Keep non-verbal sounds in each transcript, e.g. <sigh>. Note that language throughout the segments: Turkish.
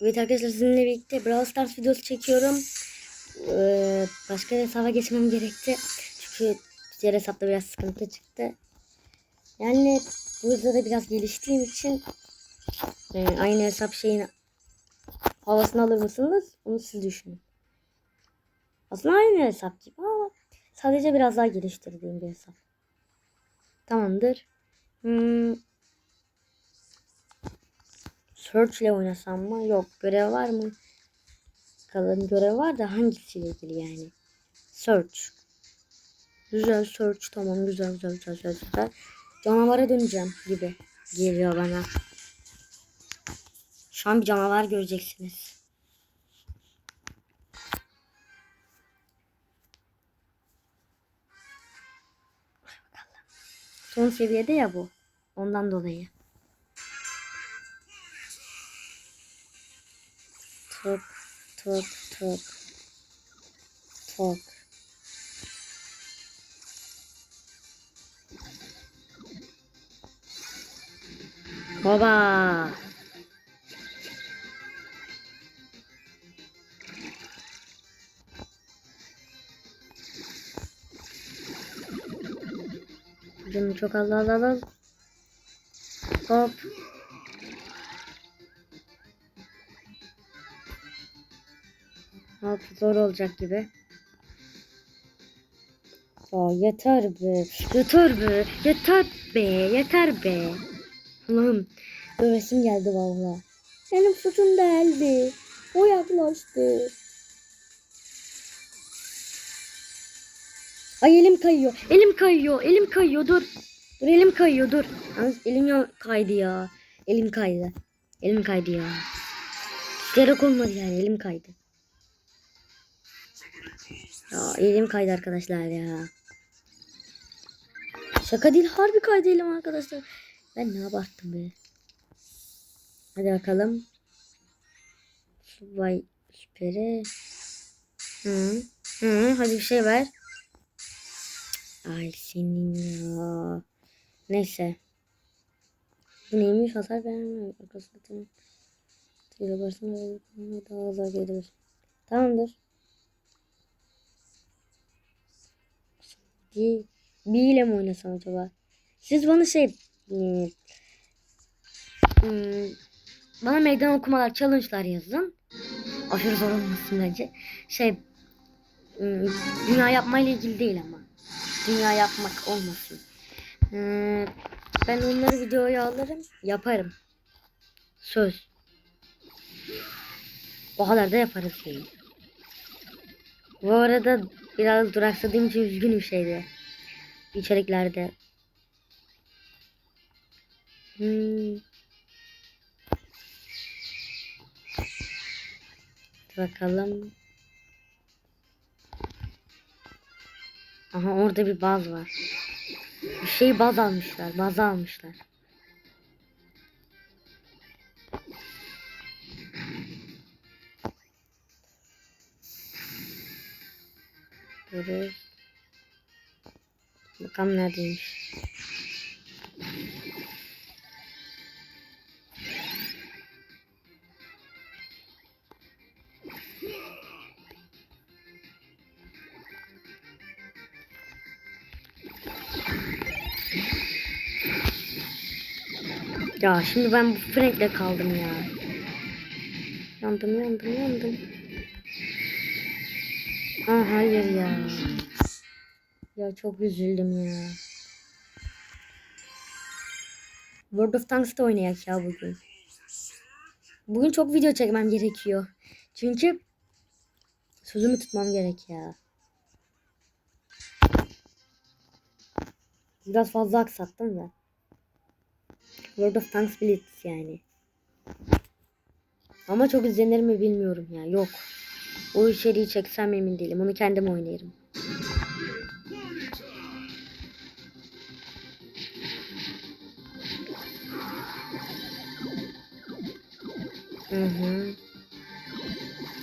Evet arkadaşlar sizinle birlikte Brawl Stars videosu çekiyorum. Ee, başka hesaba geçmem gerekti. Çünkü diğer hesapta biraz sıkıntı çıktı. Yani burada da biraz geliştiğim için e, aynı hesap şeyin havasını alır mısınız? Onu siz düşünün. Aslında aynı hesap gibi ama sadece biraz daha geliştirdiğim bir hesap. Tamamdır. Hmm, Search ile oynasam mı? Yok. Görev var mı? Bakalım görev var da hangisiyle ilgili yani? Search. Güzel search. Tamam güzel güzel güzel güzel. güzel. Canavara döneceğim gibi geliyor bana. Şu an bir canavar göreceksiniz. Son seviyede ya bu. Ondan dolayı. Tok tok tok tok. Baba. Canım çok az az az. Hop. Hop zor olacak gibi. Ya yeter be. Yeter be. Yeter be. Yeter be. Allah'ım. Dövesim geldi valla. Benim suçum değildi. O yaklaştı. Ay elim kayıyor. Elim kayıyor. Elim kayıyor. Dur. Dur elim kayıyor. Dur. Yalnız elim kaydı ya. Elim kaydı. Elim kaydı ya. Gerek olmadı yani. Elim kaydı. Ya elim kaydı arkadaşlar ya. Şaka değil harbi kaydı elim arkadaşlar. Ben ne abarttım be. Hadi bakalım. Vay süperi. Hı. Hı, hadi bir şey ver. Ay senin ya. Neyse. Bu neymiş hasar vermiyor. Arkasında Tüyle başına daha az gelir. Tamamdır. Bir, bir ile mi oynasam acaba? Siz bana şey hmm, hmm, bana meydan okumalar, challenge'lar yazın. Aşırı zor olmasın bence. Şey hmm, dünya yapmayla ilgili değil ama. Dünya yapmak olmasın. Ben onları videoya alırım, yaparım. Söz. O kadar da yaparız yani. Bu arada biraz duraksadığım için üzgünüm şeyde. İçeriklerde. Hmm. Bakalım. Aha orada bir baz var. Bir şey baz almışlar. Baz almışlar. Görürüz. Bakalım neredeymiş. Ya şimdi ben bu Frank'le kaldım ya. Yandım yandım yandım. Aa, hayır ya. Ya çok üzüldüm ya. World of Tanks'ta oynayak ya bugün. Bugün çok video çekmem gerekiyor. Çünkü sözümü tutmam gerek ya. Biraz fazla aksattım da. World of Tanks Blitz yani. Ama çok izlenir mi bilmiyorum ya. Yok. O içeriği çeksem emin değilim. Onu kendim oynarım. Hı hı.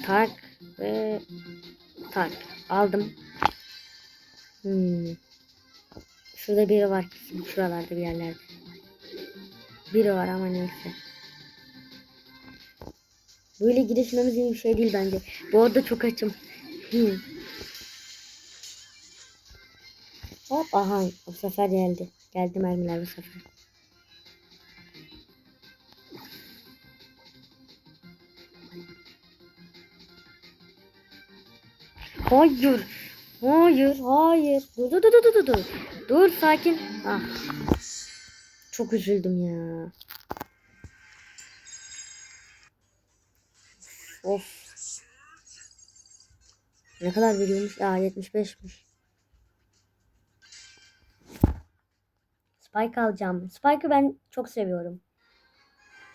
Tak ve tak. Aldım. Hmm. Şurada biri var kesin. Şuralarda bir yerlerde. Biri var ama neyse. Böyle girişmemiz iyi bir şey değil bence. Bu arada çok açım. Hı. Hop aha bu sefer geldi. Geldi mermiler bu sefer. Hayır. Hayır, hayır. Dur dur dur dur dur. Dur sakin. Ah. Çok üzüldüm ya. Of. Ne kadar veriyormuş? Aa 75'miş. Spike alacağım. Spike'ı ben çok seviyorum.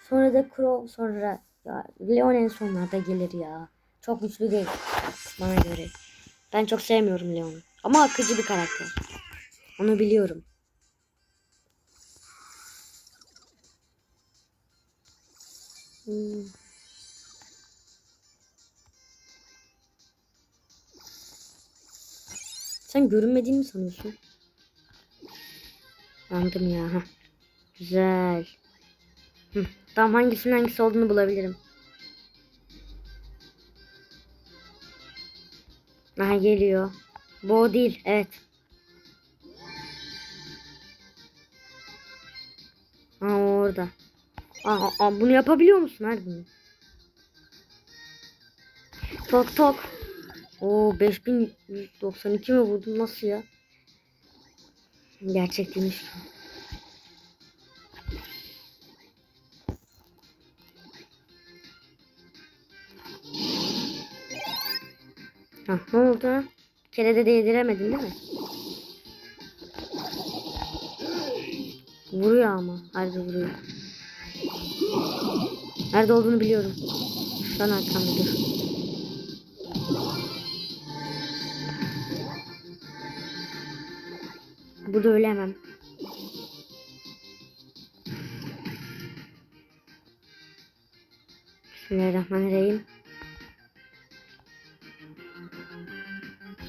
Sonra da Crow sonra ya Leon en sonlarda gelir ya. Çok güçlü değil bana göre. Ben çok sevmiyorum Leon'u. Ama akıcı bir karakter. Onu biliyorum. Hmm. Sen görünmediğini sanıyorsun? Yandım ya. Güzel. Hı. Tamam hangisinin hangisi olduğunu bulabilirim. Aha geliyor. Bu o değil. Evet. O orada. Aa, aa, bunu yapabiliyor musun harbiden? Tok tok. Oo 5192 mi vurdun nasıl ya? Gerçek değilmiş. Ha, ne oldu? Bir kere de değdiremedin değil mi? Vuruyor ama. Harbi vuruyor. Nerede olduğunu biliyorum. Şuradan arkamda dur. Burada ölemem. Bismillahirrahmanirrahim.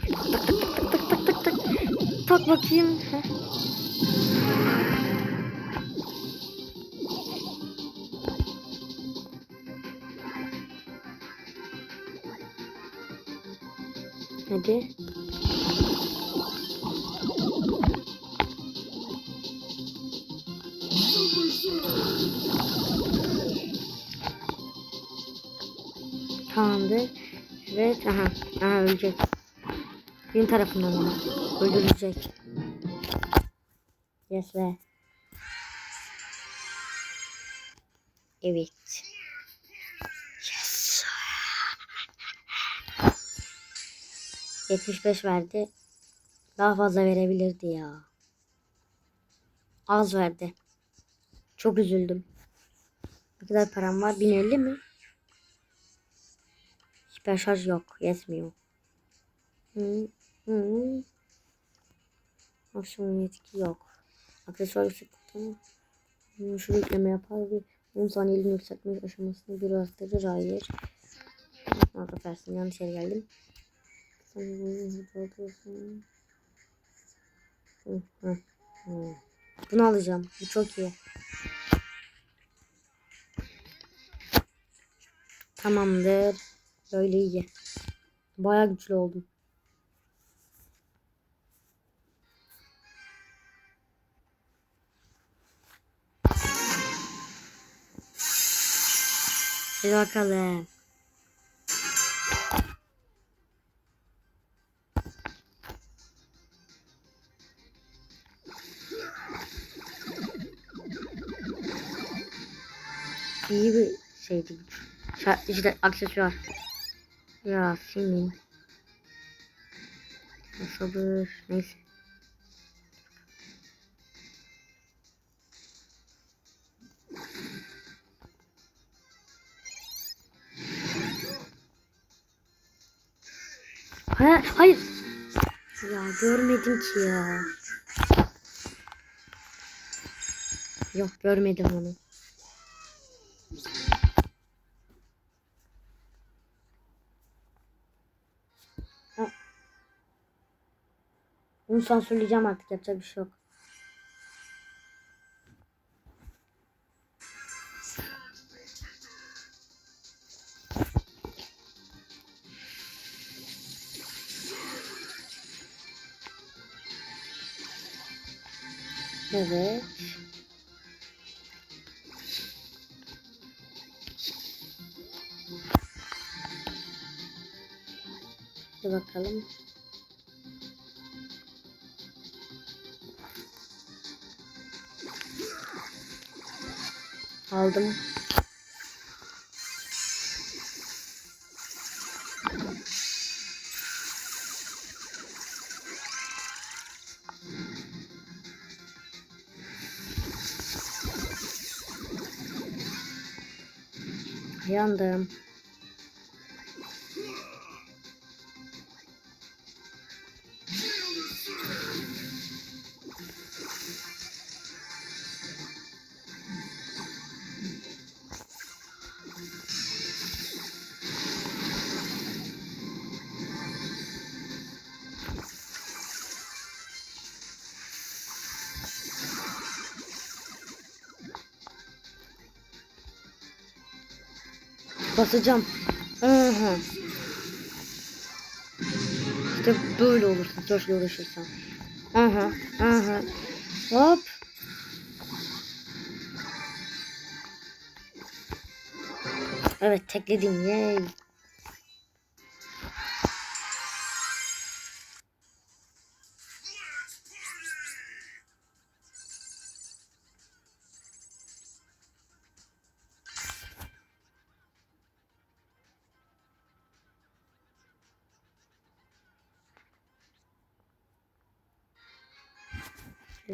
Tak tak tak tak tak tak tak. Tak bakayım. Heh. Hadi. Tamamdır. Evet. Aha. Aha ölecek. Benim tarafından ama. Öldürecek. Yes be. Evet. Yes. 75 verdi. Daha fazla verebilirdi ya. Az verdi. Çok üzüldüm. Ne kadar param var? 1050 mi? Hiper şarj yok. Yetmiyor. Hı, hı. Maksimum yetki yok. Aksesuar yükselttikten hı, şu yükleme yapar bir 10 saniyeliğin yükseltme aşamasını bir arttırır. Hayır. Affedersin yanlış yere geldim. Hı, hı, hı. Bunu alacağım. Bu çok iyi. Tamamdır. Böyle iyi. Baya güçlü oldum. Hadi bakalım. İyi bir şeydi işte aksesuar. Ya senin. Ya Sabır. Neyse. Hayır, hayır. Ya görmedim ki ya. Yok görmedim onu. Bunu sansürleyeceğim artık yapacak bir şey yok. Evet. Dur bakalım. Aldım. Yandım. Basacağım. Aha. İşte böyle olursun. Çok uğraşırsan. Aha. Aha. Hop. Evet tekledim. Yay.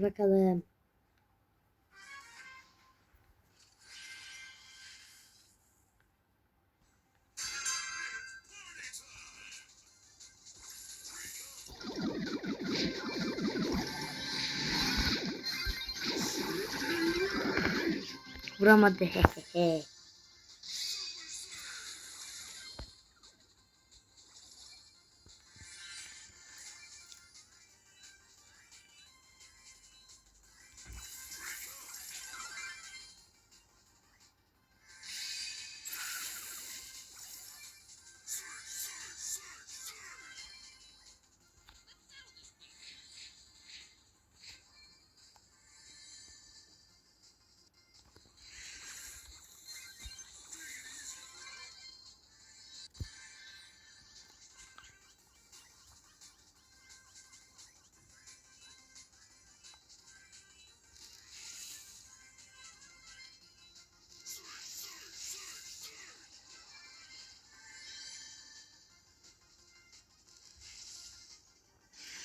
Bakalım. Vuramadı. <laughs>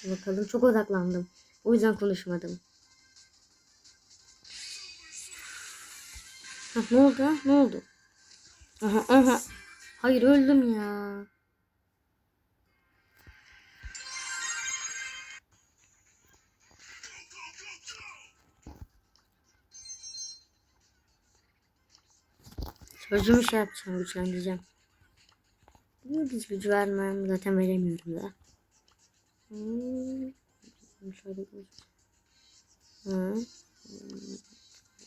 Bakalım çok odaklandım. O yüzden konuşmadım. Hah, ne oldu? ha? Ne oldu? Aha, aha. Hayır öldüm ya. Sözümü şey yapacağım, güçlendireceğim. Biz gücü vermem? Zaten veremiyorum da. Hmm. Şöyle göz. Hı.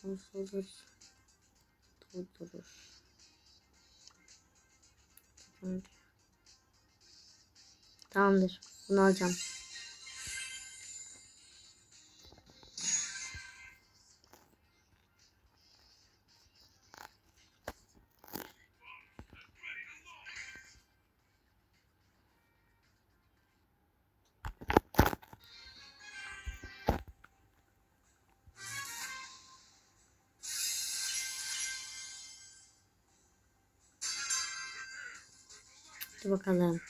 Hmm. Olur. Durdurur. Tamamdır. Bunu alacağım. Bakalım.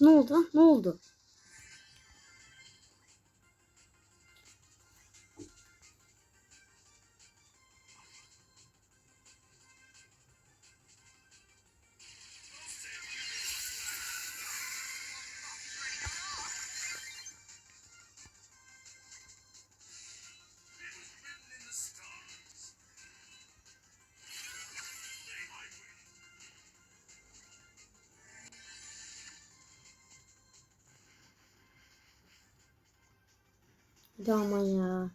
Ne oldu? Ne oldu? De ama ya.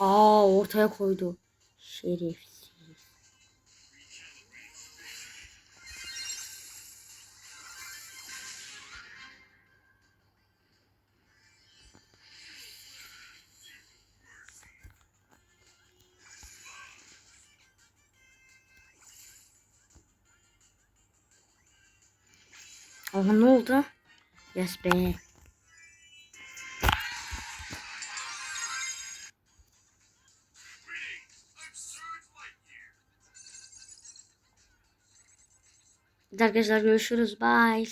Aa ortaya koydu. Şerefsiz. Aha ne oldu? Yes be. Arkadaşlar görüşürüz. Bye.